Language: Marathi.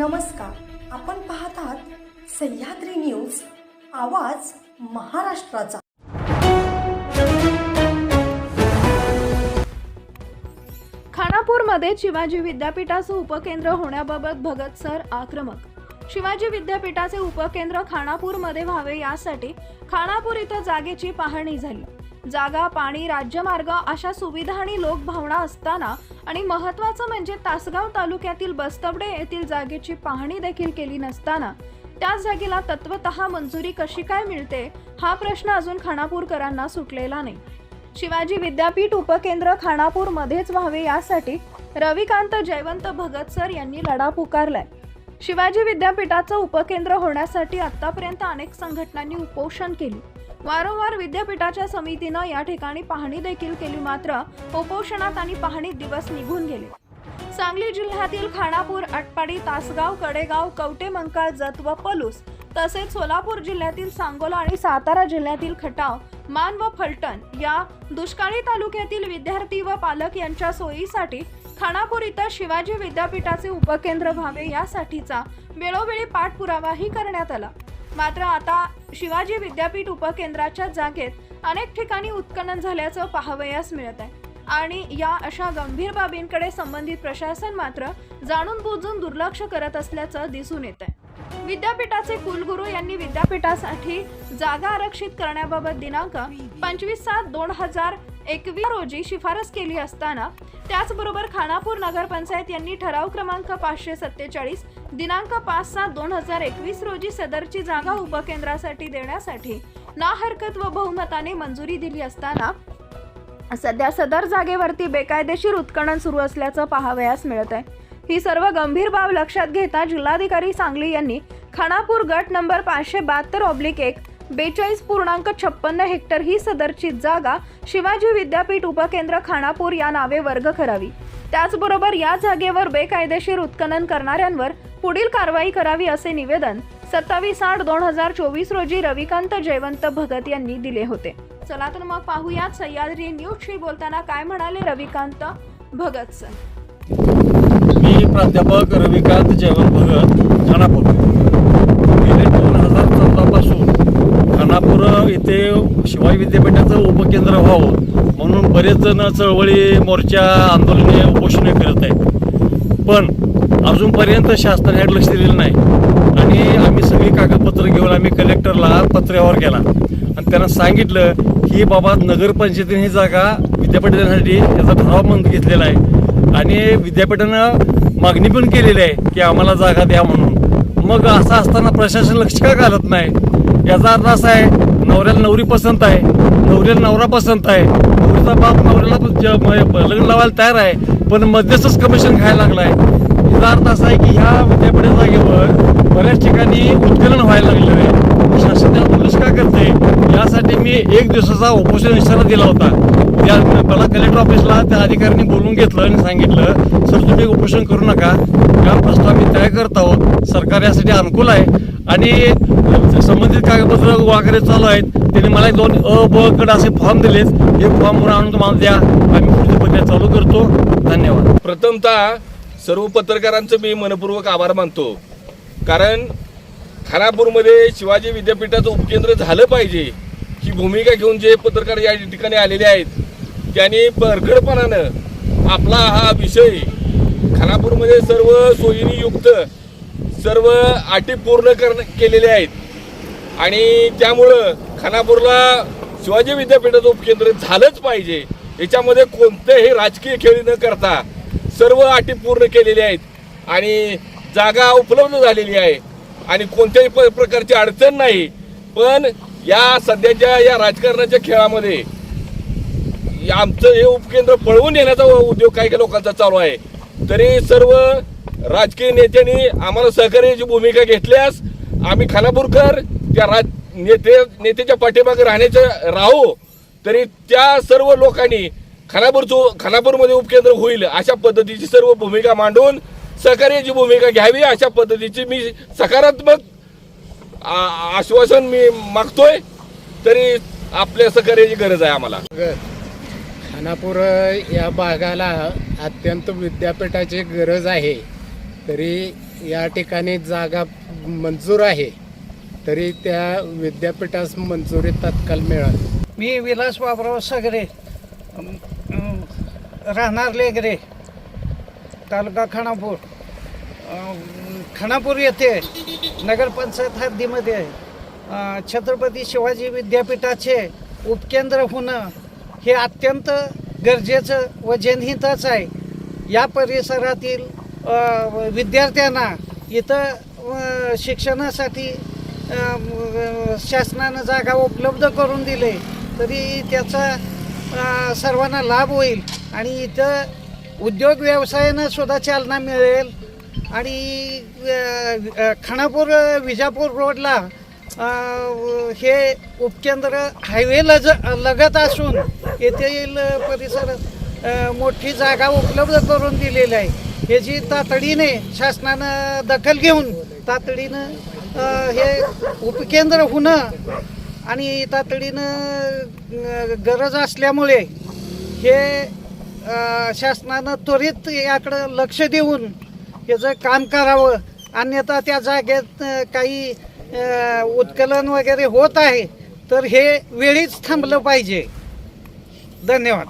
नमस्कार. आपण पाहत आहात सह्याद्री न्यूज आवाज महाराष्ट्राचा. खानापूरमध्ये शिवाजी विद्यापीठाचं उपकेंद्र होण्याबाबत भगत सर आक्रमक. शिवाजी विद्यापीठाचे उपकेंद्र खानापूरमध्ये व्हावे यासाठी खानापूर इथं जागेची पाहणी झाली. जागा पाणी राज्यमार्ग अशा सुविधा आणि लोकभावना असताना आणि महत्त्वाचं म्हणजे तासगाव तालुक्यातील बस्तवडे येथील जागेची पाहणी देखील केली नसताना. त्याच जागेला तत्वत मंजुरी कशी काय मिळते? हा प्रश्न अजून खानापूरकरांना सुटलेला नाही. शिवाजी विद्यापीठ उपकेंद्र खानापूर मध्येच व्हावे यासाठी रविकांत जयवंत भगत सर यांनी लढा पुकारलाय. शिवाजी विद्यापीठाचं उपकेंद्र होण्यासाठी आतापर्यंत अनेक संघटनांनी उपोषण केली. वारंवार विद्यापीठाच्या समितीनं या ठिकाणी पाहणी देखील केली मात्र उपोषणात आणि पाहणीत दिवस निघून गेले. सांगली जिल्ह्यातील खानापूर आटपाडी तासगाव कडेगाव कवटे मंकाळ जत व पलूस तसेच सोलापूर जिल्ह्यातील सांगोला आणि सातारा जिल्ह्यातील खटाव मान व फलटण या दुष्काळी तालुक्यातील विद्यार्थी व पालक यांच्या सोयीसाठी खानापूर इथं शिवाजी विद्यापीठाचे उपकेंद्र व्हावे यासाठीचा वेळोवेळी पाठपुरावाही करण्यात आला. मात्र आता शिवाजी विद्यापीठ उपकेंद्राच्या जागेत अनेक ठिकाणी उत्खनन झाल्याचं पाहावयास मिळत आहे. आणि या अशा गंभीर बाबींकडे संबंधित प्रशासन मात्र जाणून बुजून दुर्लक्ष करत असल्याचं दिसून येत आहे. विद्यापीठाचे कुलगुरू यांनी विद्यापीठासाठी जागा आरक्षित करण्याबाबत दिनांक पंचवीस सात दोन हजार एकवीस रोजी शिफारस केली असताना त्याचबरोबर खानापूर नगरपंचायत यांनी ठराव क्रमांक पाचशे सत्तेचाळीस दिनांक पाच सात दोन हजार एकवीस रोजी सदरची जागा उपकेंद्रासाठी देण्यासाठी ना हरकत व बहुमताने मंजुरी दिली असताना सध्या सदर जागेवरती बेकायदेशीर उत्खनन सुरू असल्याचं पाहावयास मिळत आहे. ही सर्व गंभीर बाब लक्षात घेता जिल्हाधिकारी सांगली यांनी खानापूर गट नंबर पाचशे बहात्तर ऑब्लिक एक बेचाळीस पूर्णांक छप्पन्न हेक्टर ही सदरची जागा शिवाजी विद्यापीठ उपकेंद्र खानापूर या नावे वर्ग करावी. त्याचबरोबर या जागेवर बेकायदेशीर उत्खनन करणाऱ्यांवर पुढील कारवाई करावी असे निवेदन सत्तावीस आठ दोन हजार चोवीस रोजी रविकांत जयवंत भगत यांनी दिले होते. चला तर मग पाहूयात सह्याद्री न्यूजशी बोलताना काय म्हणाले रविकांत भगत सर मी प्राध्यापक रविकांत जयवंत भगत खानापूर गेले दोन हजार चौदापासून ते शिवाजी विद्यापीठाचं उपकेंद्र व्हावं म्हणून बरेच जण चळवळी मोर्चा आंदोलने उपोषणे करत आहेत. पण अजूनपर्यंत शासनाने लक्ष दिलेलं नाही. आणि आम्ही सगळी कागदपत्र घेऊन आम्ही कलेक्टरला पत्र्यावर गेला. आणि त्यांना सांगितलं की बाबा नगरपंचायतीने ही जागा विद्यापीठ देण्यासाठी याचा ठराव मंद घेतलेला आहे. आणि विद्यापीठानं मागणी पण केलेली आहे की आम्हाला जागा द्या म्हणून. मग असं असताना प्रशासन लक्ष का घालत नाही? याचा अर्थ असा आहे नवऱ्याला नवरी पसंत आहे. नवऱ्याला नवरा पसंत आहे. नवरीचा बाप नवऱ्याला ज- म- लग्न लावायला तयार आहे पण मध्यस्थच कमिशन खायला लागलाय. याचा अर्थ असा आहे की ह्या विद्यापीठा जागेवर बऱ्याच ठिकाणी उत्खनन व्हायला लागलेलं आहे. शासन त्याला का करते यासाठी मी एक दिवसाचा उपोषण इशारा दिला होता. त्या मला कलेक्टर ऑफिसला त्या अधिकाऱ्यांनी बोलून घेतलं आणि सांगितलं सर तुम्ही उपोषण करू नका. हा आम्ही तयार करत आहोत? सरकार यासाठी अनुकूल आहे. आणि संबंधित कागदपत्र वगैरे चालू आहेत. त्यांनी मला एक दोन अ ब कड असे फॉर्म दिलेत. हे फॉर्म म्हणून आणून तुम्हाला द्या. आम्ही पुढची प्रक्रिया चालू करतो. धन्यवाद. प्रथमतः सर्व पत्रकारांचं मी मनपूर्वक आभार मानतो. कारण खानापूरमध्ये शिवाजी विद्यापीठाचं उपकेंद्र झालं पाहिजे. ही भूमिका घेऊन जे पत्रकार या ठिकाणी आलेले आहेत त्यांनी परखडपणानं आपला हा विषय खानापूरमध्ये सर्व सोयीनी युक्त सर्व अटी पूर्ण कर केलेले आहेत. आणि त्यामुळं खानापूरला शिवाजी विद्यापीठाचं उपकेंद्र झालंच पाहिजे. याच्यामध्ये कोणतेही राजकीय खेळी न करता सर्व अटी पूर्ण केलेल्या आहेत. आणि जागा उपलब्ध झालेली आहे. आणि कोणत्याही प प्रकारची अडचण नाही. पण या सध्याच्या या राजकारणाच्या खेळामध्ये आमचं हे उपकेंद्र पळवून येण्याचा उद्योग काही काही लोकांचा चालू आहे. तरी सर्व राजकीय नेत्यांनी आम्हाला सहकार्याची भूमिका घेतल्यास आम्ही खानापूरकर त्या राज नेते नेत्याच्या पाठीमागे राहण्याचं राहू. तरी त्या सर्व लोकांनी खानापूरचं खानापूरमध्ये उपकेंद्र होईल अशा पद्धतीची सर्व भूमिका मांडून सहकार्याची भूमिका घ्यावी अशा पद्धतीची मी सकारात्मक आ- आश्वासन मी मागतोय. तरी आपल्या सहकार्याची गरज आहे आम्हाला. खानापूर या भागाला अत्यंत विद्यापीठाची गरज आहे. तरी या ठिकाणी जागा मंजूर आहे. तरी त्या विद्यापीठास मंजुरी तत्काल मिळाल मी विलास बाबराव सगरे राहणार लेगरे तालुका खानापूर. खानापूर येथे नगरपंचायत हद्दीमध्ये छत्रपती शिवाजी विद्यापीठाचे उपकेंद्र होणं हे अत्यंत गरजेचं व जनहितच आहे. या परिसरातील विद्यार्थ्यांना इथं शिक्षणासाठी शासनानं जागा उपलब्ध करून दिले तरी त्याचा सर्वांना लाभ होईल आणि इथं उद्योग व्यवसायानं सुद्धा चालना मिळेल. आणि खानापूर विजापूर रोडला हे उपकेंद्र हायवे लज लगत असून येथील परिसर मोठी जागा उपलब्ध करून दिलेली आहे. ह्याची तातडीने शासनानं दखल घेऊन तातडीनं हे उपकेंद्र होणं आणि तातडीनं गरज असल्यामुळे हे शासनानं त्वरित याकडं लक्ष देऊन याचं काम करावं. अन्यथा त्या जागेत काही उत्कलन वगैरे होत आहे तर हे वेळीच थांबलं पाहिजे. धन्यवाद.